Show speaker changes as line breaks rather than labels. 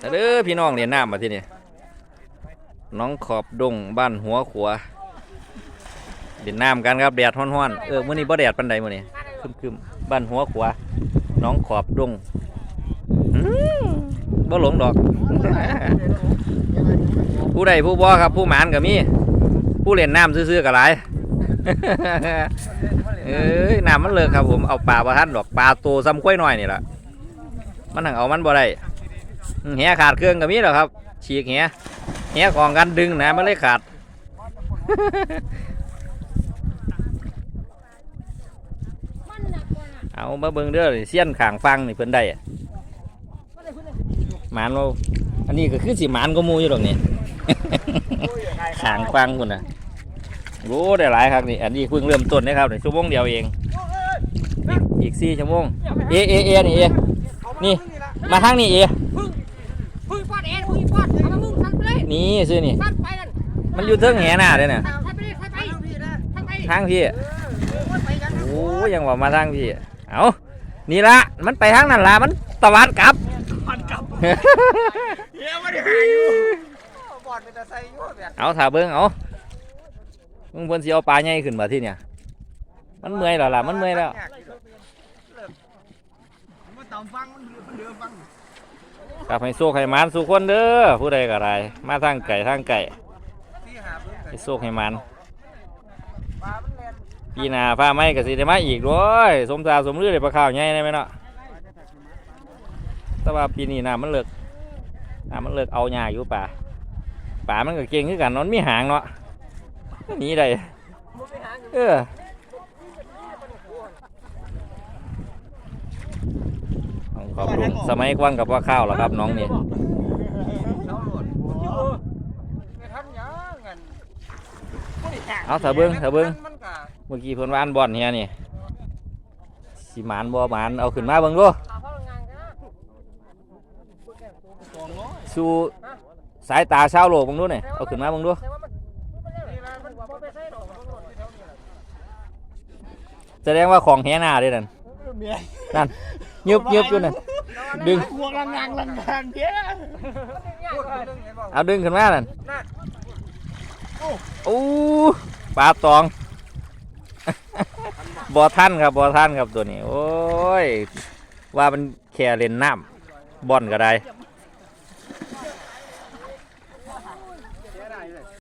เด้อพี่น้องเรียนน้ำมาที่นี่น้องขอบดงบ้านหัวขัวเรียนน้ำกันครับแดดฮ้อนๆเออมื้อนี้บ่แดดปานใดมื้อนี้คึมๆบ้านหัวขัวน้องขอบดงบ่หลงดอก ผู้ใดผู้บ่ครับผู้หมานก็มีผู้เล่นน้ำซื่อๆก็หลายเอ้ยน้ำมันเลิกครับผมเอาปลาประทันดอกปลาตัวซ้ำกล้วยน้อยนี่แหละมันหังเอามันบ่ได้ แหขาดเครื่องก็มีแล้วครับ ฉีกแหแหของกันดึงนะมันเลยขาด เอามาเบิ่งเด้อเสี้ยนขางฟังนี่เพิ่นได้อะหมานเราอันนี้ก็คือสิหมานก็มูอยู่ดอกนี่ขางฟังพุ่นน่ะโอ้ได้หลายครับนี่อันนี้เพิ่งเริ่มต้นนะครับนี่ชั่วโมงเดียวเองอีกอีกสี่ชั่วโมงเอเอเอนี่เอนี่มาทางนี้เอ
นี่
ซื้อนี่
ฟัดไปนั่น
มันอยู่เทิงแหหน้าเลยน่ะ
ทำไปเลยไปไปทำไป
ทางพี่
ไปกัน
โอ้ยังว่ามาทางพี่ เอานี่ละมันไปทางนั้นละมันตวัดกลับ
มันกลับเฮียไม่ได้หาอยู่บอดเป็นตะไซอยู่แบบ
เอาถ่าเบิ้งเอามึงเพิ่นสิเอาปลาใหญ่ขึ้นมาที่เนี่ย มันเมื่อยแล้วล่ะ มันเมื่อยแล้ว
มันต่ำฟังมันเดือดฟัง
ครับให้โชคให้มันสู่คนเด้อผู้ใดก็ได้มาทางไก่ทางไก่
ที่หาเพื่อน
ให้โชคให้มัน
ปีนา
ฟ้าไม้ก็สิได้มาอีกด้วยสมตาสมลือได้ปลาข้าวใหญ่ได้ไหมเนาะแต่ว่าปีนี้น้ำมันเลิกน้ำมันเลิกเอาหญ้าอยู่ป่าป่ามันก็เก่งคือกันนาะมันมีหางเนาะหนีได้เออ ขอบคุณสมัยกว้างกับว่าข้าวแล้วครับน้องนี่
เสาหลดไม่ทันยังเงิน
เอาถ้าเบิ้งถ้าเบิ้ง
มันกะ
เมื่อกี้เพิ่นว่าอันบอลเฮียนี่สิหมานบ่หมานเอาขึ้นมาเบิ่งดูสู่สายตาชาวโลกเบิ่งดูนี่เอาขึ้นมาเบิ่งดู
นี่ละมันบ่ไปใส่ดอกมันหลดที่แถวนี้แหละ
แสดงว่าของแหหน้าเด้นั่น
เมีย
นั่น ยึบยึบอยู่นั่นดึง
พวลังงางลังงางเย้พูดเองไหนบอก
เอาดึงขึ้นมานั่นโอ้ปลาตองบ่อท่านครับบ่อท่านครับตัวนี้ โอ้ย ว่ามันแค่เล่นน้ำบ่อนก็ได้